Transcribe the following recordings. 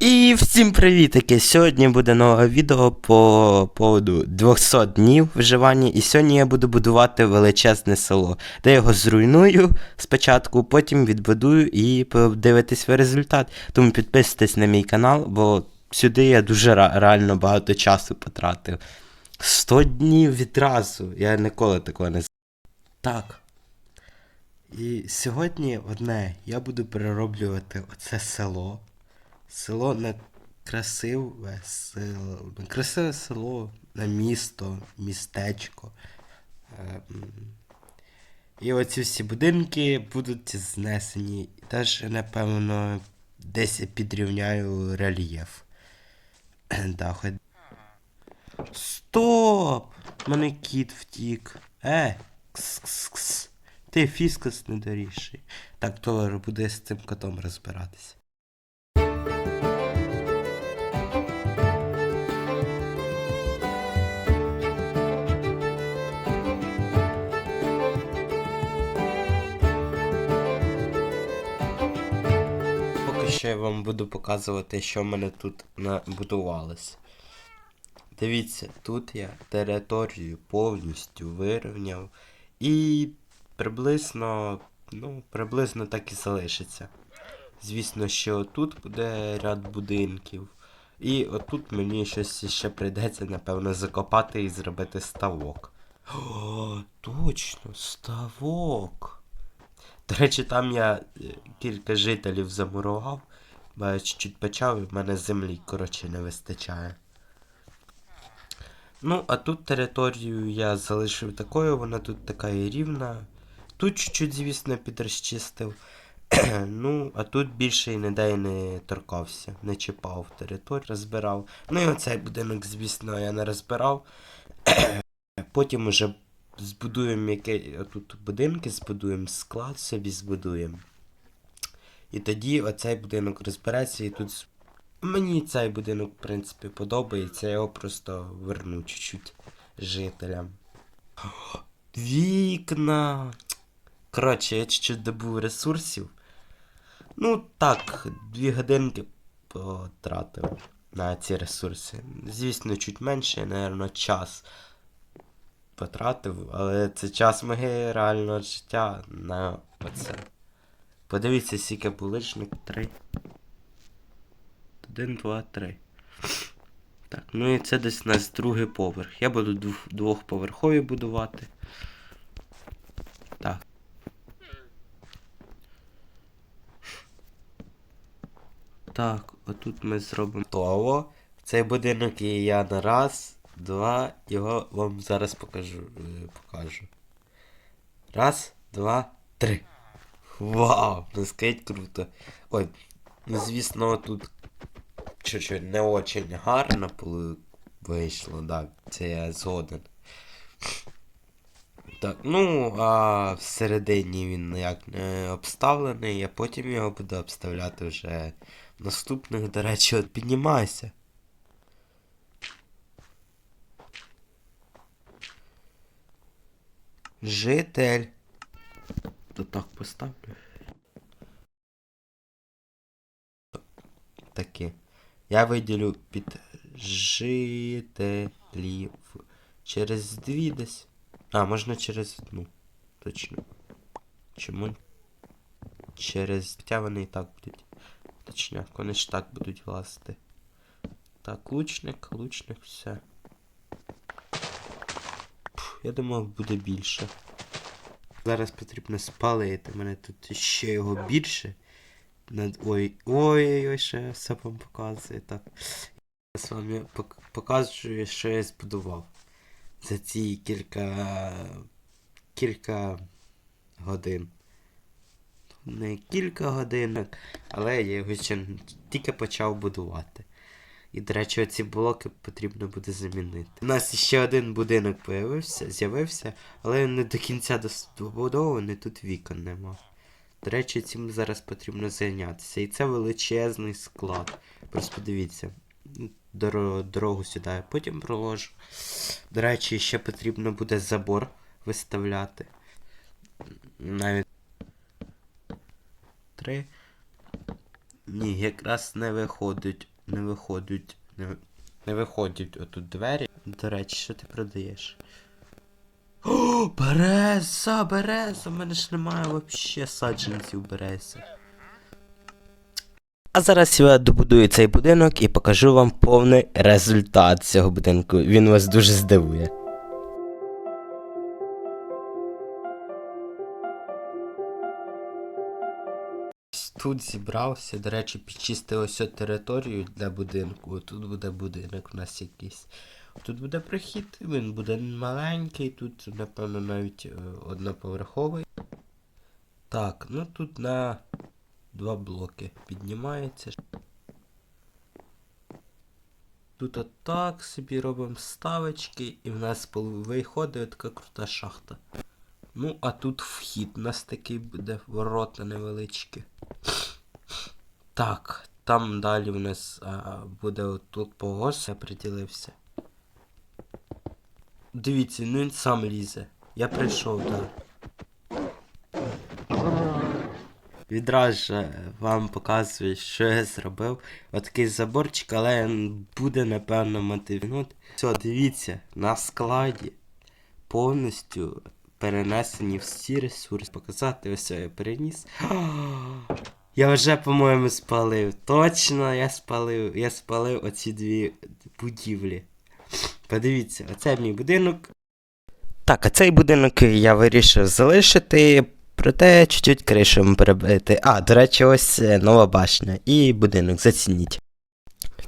І всім привітики! Сьогодні буде нове відео по поводу 200 днів виживання. І сьогодні я буду будувати величезне село, де його зруйную спочатку, потім відбудую і подивитесь ви результат. Тому підписуйтесь на мій канал, бо сюди я дуже реально багато часу потратив. 100 днів відразу. Я ніколи такого не Так. І сьогодні одне, я буду перероблювати оце село. Село на красиве село. Красиве село, на місто, містечко. Ем, І оці всі будинки будуть знесені. Теж, напевно, десь підрівняю рельєф. Да, хоч... Стоп! Мене кіт втік. Е, кс-кс-кс. Ти фіскас недоріший. Так, то буде з цим котом розбиратися. Що я вам буду показувати, що в мене тут набудувалось. Дивіться, тут я територію повністю вирівняв і приблизно, ну, приблизно так і залишиться. Звісно, що тут буде ряд будинків. І отут мені щось ще прийдеться, напевно, закопати і зробити ставок. О, точно, ставок. До речі, там я е, кілька жителів замурував, бо я чуть-чуть почав і в мене землі, коротше, не вистачає. Ну, а тут територію я залишив такою, вона тут така і рівна. Тут чуть-чуть, звісно, підрозчистив. ну, а тут більше і ніде і не торкався, не чіпав територію, розбирав. Ну і оцей будинок, звісно, я не розбирав. Потім уже збудуємо яке тут будинки, збудуємо склад собі збудуємо. І тоді оцей будинок розбереться і тут. Мені цей будинок, в принципі, подобається, я його просто верну чуть-чуть жителям. Вікна. Коротше, я чуть-чуть добув ресурсів. Ну, так, дві годинки потратив на ці ресурси. Звісно, чуть менше, напевно, час потратив, але це час моє реального життя на оце. Подивіться, скільки буличник. Три. Один, два, три. Так, ну і це десь у нас другий поверх. Я буду двох- двохповерхові будувати. Так. Так, отут ми зробимо того. Цей будинок і я на раз, два, його вам зараз покажу. е, покажу. Раз, два, три. Вау! Наскільки круто. Ой, ну звісно, тут чуть-чуть не очень гарно вийшло, так, це я згоден. Так, ну, а всередині він ніяк не обставлений, а потім його буду обставляти вже в наступних, до речі, от піднімайся. Житель. То так поставлю. Таке. Я виділю під жителів. Через дві десь. А, можна через одну. Точно. Чому? Через. Хоча вони і так будуть. Точняк, вони ж так будуть влазити. Так, лучник, лучник, все. Я думав, буде більше. Зараз потрібно спалити. Мене тут ще його більше. Ой-ой-ой, ще все вам показує. Так. Я з вами показую, що я збудував. За ці кілька. кілька годин. Не кілька годин, але я його ще тільки почав будувати. І, до речі, оці блоки потрібно буде замінити. У нас ще один будинок появився, з'явився, але він не до кінця добудований, тут вікон нема. До речі, цим зараз потрібно зайнятися. І це величезний склад. Просто дивіться. Доро- дорогу сюди я потім проложу. До речі, ще потрібно буде забор виставляти. Навіть. Три. Ні, якраз не виходить. Не виходять. Не, не виходять отут двері. До речі, що ти продаєш? О, береза, береза! У мене ж немає вообще саджанців берези. А зараз я добудую цей будинок і покажу вам повний результат цього будинку. Він вас дуже здивує. Тут зібрався, до речі, підчистив ось територію для будинку. Тут буде будинок у нас якийсь. Тут буде прохід, він буде маленький, тут, напевно, навіть е, одноповерховий. Так, ну тут на два блоки піднімається. Тут отак собі робимо ставочки, і в нас виходить така крута шахта. Ну, а тут вхід у нас такий буде ворота невеличкі. Так, там далі у нас а, буде отут погос, я приділився. Дивіться, ну він сам лізе. Я прийшов, так. Відразу е, вам показую, що я зробив. Отакий заборчик, але він буде, напевно, мотивнут. Все, дивіться, на складі повністю перенесені всі ресурси. Показати ось я переніс. Я вже, по-моєму, спалив. Точно, я спалив. Я спалив оці дві будівлі. Подивіться, оце мій будинок. Так, а цей будинок я вирішив залишити, проте чуть-чуть кришу перебити. А, до речі, ось е, нова башня і будинок, зацініть.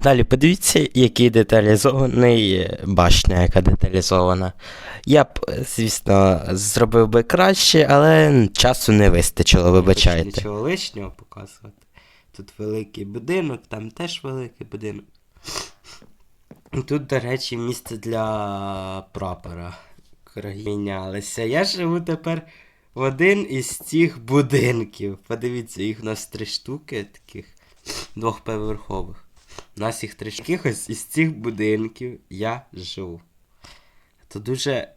Далі подивіться, який деталізований е, башня, яка деталізована. Я б, е, звісно, зробив би краще, але часу не вистачило, вибачайте. Нічого лишнього показувати. Тут великий будинок, там теж великий будинок. Тут, до речі, місце для прапора. Мінялися. Я живу тепер в один із цих будинків. Подивіться, їх у нас три штуки таких двохповерхових. Нас їх три штуки. Ось із цих будинків я живу. То дуже,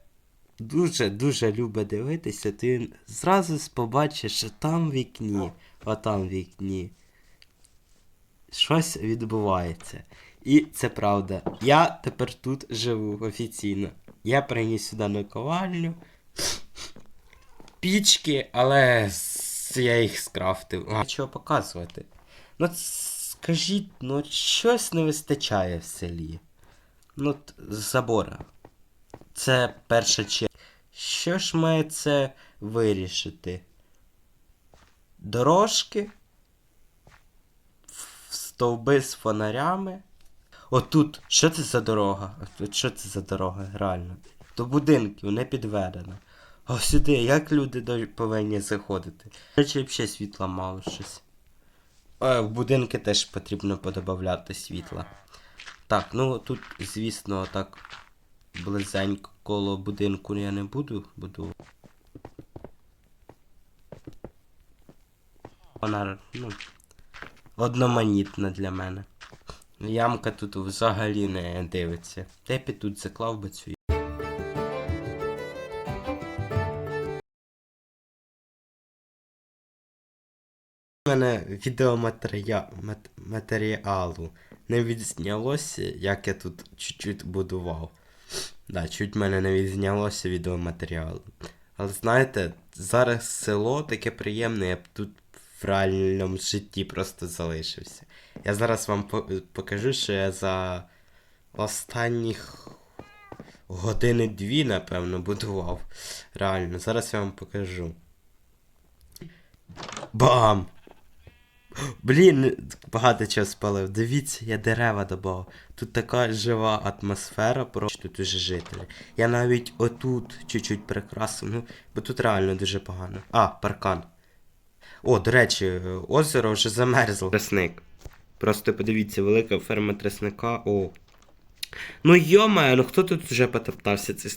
дуже, дуже любить дивитися, ти зразу побачиш, що там в вікні, а там в вікні. Щось відбувається. І це правда. Я тепер тут живу офіційно. Я приніс сюди наковальню. Пічки, але я їх скрафтив. А чого показувати? Ну скажіть, ну щось не вистачає в селі. Ну, забора. Це перша черга. Що ж має це вирішити? Дорожки, стовби з фонарями. Отут, що це за дорога? От що це за дорога, реально? До будинків не підведено. А сюди, як люди повинні заходити? Речі, взагалі світла мало щось. А, в будинки теж потрібно подобавляти світла. Так, ну тут, звісно, так близенько коло будинку я не буду буду. Вона, ну, одноманітна для мене. Ямка тут взагалі не дивиться. Б тут заклав би цю. Мене відеоматеріалу не відзнялося, як я тут чуть-чуть будував. Да, чуть мене не відзнялося відеоматеріалу. Але знаєте, зараз село таке приємне, я б тут в реальному житті просто залишився. Я зараз вам покажу, що я за останніх години дві, напевно, будував. Реально, зараз я вам покажу. Бам! Блін, багато чого спалив. Дивіться, я дерева добав. Тут така жива атмосфера, просто тут уже жителі. Я навіть отут чуть-чуть прикрасив, ну, бо тут реально дуже погано. А, паркан. О, до речі, озеро вже замерзло. Тресник. Просто подивіться, велика ферма тресника. О. Ну йомає, ну хто тут вже потоптався? Це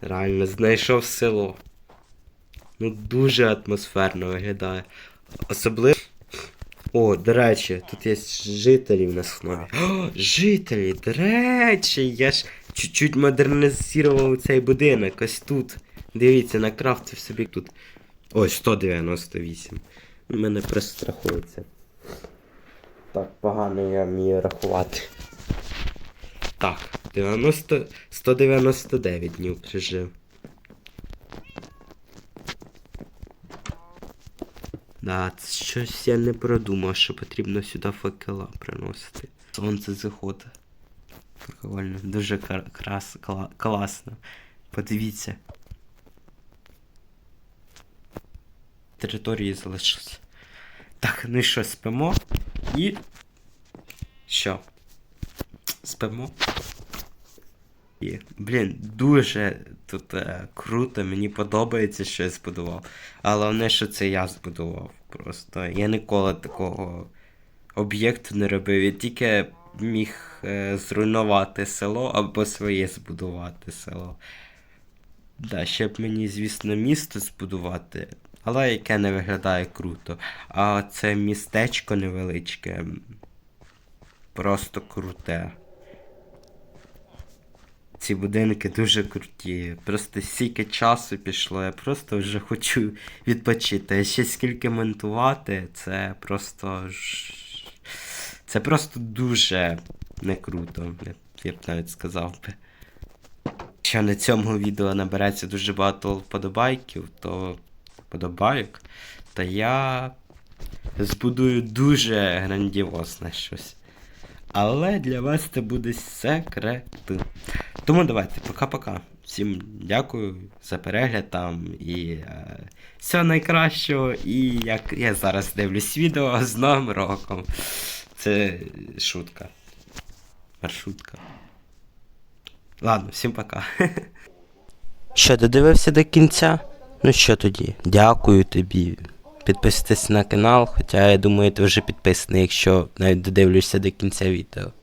реально знайшов село. Ну дуже атмосферно виглядає. Особливо. О, до речі, тут є жителі в нас нові. О, жителі, до речі, я ж чуть-чуть модернізував цей будинок. Ось тут. Дивіться, накрафтив собі тут. Ось 198. У мене просто страхується. Так, погано я вмію рахувати. Так, 90, 199 днів прижив. Да, щось я не продумав, що потрібно сюди факела приносити. Сонце заходить. Прикольно, дуже крас, кла- класно. Подивіться. Території залишилось. Так, ну і що, спимо? І. Що? Спимо? І, блін, дуже тут е, круто, мені подобається, що я збудував. Але головне, що це я збудував. Просто я ніколи такого об'єкту не робив. Я тільки міг е, зруйнувати село або своє збудувати село. Да, ще б мені, звісно, місто збудувати, але яке не виглядає круто. А це містечко невеличке. Просто круте. Ці будинки дуже круті. Просто стільки часу пішло, я просто вже хочу відпочити. А ще скільки монтувати, це просто. Це просто дуже не круто, я, б- навіть сказав би. Якщо на цьому відео набереться дуже багато вподобайків, то вподобайок, то я збудую дуже грандіозне щось. Але для вас це буде секрет. Тому давайте, пока-пока. Всім дякую за перегляд там і е, всього найкращого. І як я зараз дивлюсь відео з Новим роком. Це шутка. Маршрутка. Ладно, всім пока. Що, додивився до кінця? Ну що тоді? Дякую тобі. Підписуйтесь на канал, хоча я думаю, ти вже підписаний, якщо навіть додивлюся до кінця відео.